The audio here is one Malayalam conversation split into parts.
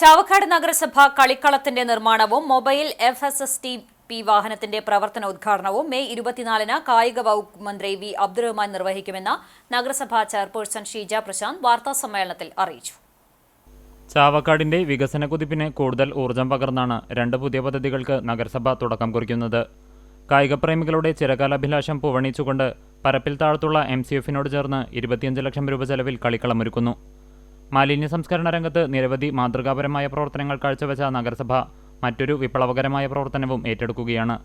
ചാവക്കാട് നഗരസഭ കളിക്കളത്തിന്റെ നിർമ്മാണവും mobile F S S T P വാഹനത്തിന്റെ പ്രവർത്തന ഉദ്ഘാടനവും മെയ് ഇരുപത്തിനാലിന് കായിക വകുപ്പ് മന്ത്രി വി അബ്ദുറഹ്മാൻ നിർവഹിക്കുമെന്ന് നഗരസഭാ ചെയർപേഴ്സൺ ഷീജ പ്രശാന്ത് വാർത്താസമ്മേളനത്തിൽ അറിയിച്ചു. ചാവക്കാടിന്റെ വികസന കുതിപ്പിന് കൂടുതൽ ഊർജം പകർന്നാണ് രണ്ട് പുതിയ പദ്ധതികൾക്ക് നഗരസഭ തുടക്കം കുറിക്കുന്നത്. കായികപ്രേമികളുടെ ചിരകാലാഭിലാഷം പൂവണിച്ചുകൊണ്ട് പരപ്പിൽ താഴത്തുള്ള എം സി എഫിനോട് ചേർന്ന് ഇരുപത്തിയഞ്ച് ലക്ഷം രൂപ ചെലവിൽ കളിക്കളമൊരുക്കുന്നു മാലിന്യ സംസ്കരണ രംഗത്ത് നിരവധി മാതൃകാപരമായ പ്രവർത്തനങ്ങൾ കാഴ്ചവെച്ച നഗരസഭ മറ്റൊരു വിപ്ലവകരമായ പ്രവർത്തനവും ഏറ്റെടുക്കുകയാണ്.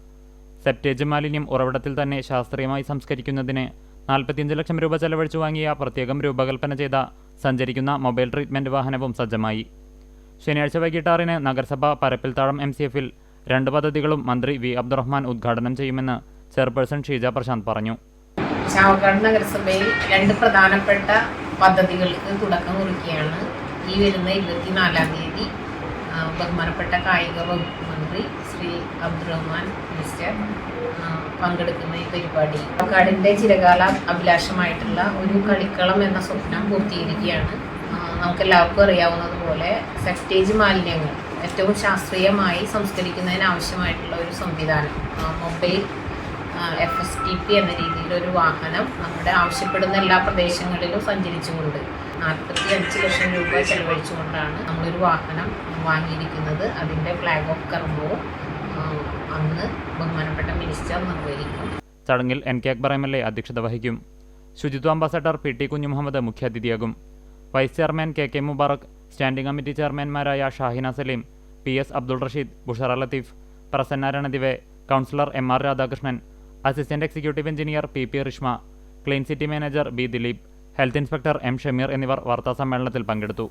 സെപ്റ്റേജ് മാലിന്യം ഉറവിടത്തിൽ തന്നെ ശാസ്ത്രീയമായി സംസ്കരിക്കുന്നതിന് നാൽപ്പത്തിയഞ്ച് ലക്ഷം രൂപ ചെലവഴിച്ചു വാങ്ങിയ പ്രത്യേകം രൂപകൽപ്പന ചെയ്ത സഞ്ചരിക്കുന്ന മൊബൈൽ ട്രീറ്റ്മെന്റ് വാഹനവും സജ്ജമായി. ശനിയാഴ്ച വൈകിട്ട് ആറിന് നഗരസഭ പരപ്പിൽത്താഴം എം സി എഫിൽ രണ്ട് പദ്ധതികളും മന്ത്രി വി അബ്ദുറഹ്മാൻ ഉദ്ഘാടനം ചെയ്യുമെന്ന് ചെയർപേഴ്സൺ ഷീജ പ്രശാന്ത് പറഞ്ഞു. ചാവക്കാട് നഗരസഭയിൽ രണ്ട് പ്രധാനപ്പെട്ട പദ്ധതികൾക്ക് തുടക്കം കുറിക്കുകയാണ്. ഈ വരുന്ന ഇരുപത്തിനാലാം തീയതി ബഹുമാനപ്പെട്ട കായിക വകുപ്പ് മന്ത്രി ശ്രീ അബ്ദുറഹ്മാൻ മിസ്റ്റർ പങ്കെടുക്കുന്ന ഈ പരിപാടി. പാലക്കാടിന്റെ ചിരകാല അഭിലാഷമായിട്ടുള്ള ഒരു കളിക്കളം എന്ന സ്വപ്നം പൂർത്തീകരിക്കുകയാണ്. നമുക്ക് നമുക്കെല്ലാവർക്കും അറിയാവുന്നതുപോലെ സെപ്റ്റേജ് മാലിന്യങ്ങൾ ഏറ്റവും ശാസ്ത്രീയമായി സംസ്കരിക്കുന്നതിന് ആവശ്യമായിട്ടുള്ള ഒരു സംവിധാനം. Mobile F S T P എന്ന രീതിയിലൊരു വാഹനം നമ്മുടെ ആവശ്യപ്പെടുന്ന എല്ലാ പ്രദേശങ്ങളിലും സഞ്ചരിച്ചുകൊണ്ട് നാൽപ്പത്തി അഞ്ച് ലക്ഷം രൂപ ചെലവഴിച്ചുകൊണ്ടാണ് നമ്മളൊരു വാഹനം വാങ്ങിയിരിക്കുന്നത്. അതിന്റെ ഫ്ലാഗ് ഓഫ് കർമ്മവും അന്ന് ബഹുമാനപ്പെട്ട മിനിസ്റ്റർ നിർവഹിക്കും. ചടങ്ങിൽ N K Akbar M L A അധ്യക്ഷത വഹിക്കും. ശുചിത്വ അംബാസഡർ പി ടി കുഞ്ഞുമുഹമ്മദ് മുഖ്യാതിഥിയാകും. Vice chairman K K Mubarak standing committee ചെയർമാൻമാരായ Shahina Saleem P S Abdul Rasheed Bushra Latheef Prasanna Ranadive councillor M R Radhakrishnan assistant executive engineer P P Rishma clean city manager B Dileep health inspector M Shameer എന്നിവർ വാർത്താസമ്മേളനത്തിൽ പങ്കെടുത്തു.